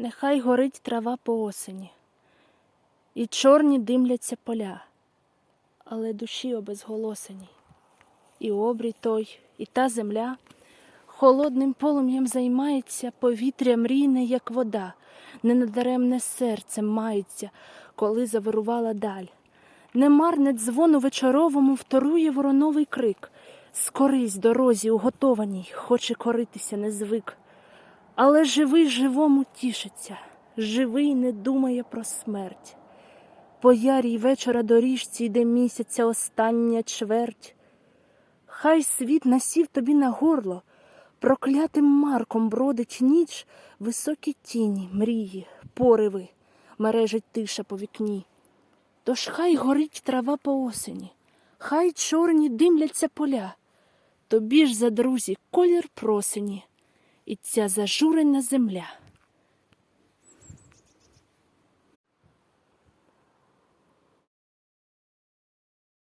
Нехай горить трава по осені, і чорні димляться поля, але душі обезголосені, і обрій той, і та земля холодним полум'ям займається, повітря мрійне, як вода, ненадаремне серце мається, коли завирувала даль. Немарне дзвону вечоровому вторує вороновий крик. Скорись дорозі уготованій, хоче коритися не звик. Але живий живому тішиться, живий не думає про смерть. По ярій вечора доріжці йде місяця остання чверть. Хай світ насів тобі на горло, проклятим марком бродить ніч, високі тіні, мрії, пориви, мережить тиша по вікні. Тож хай горить трава по осені, хай чорні димляться поля, тобі ж за друзі колір просені, і ця зажурена земля.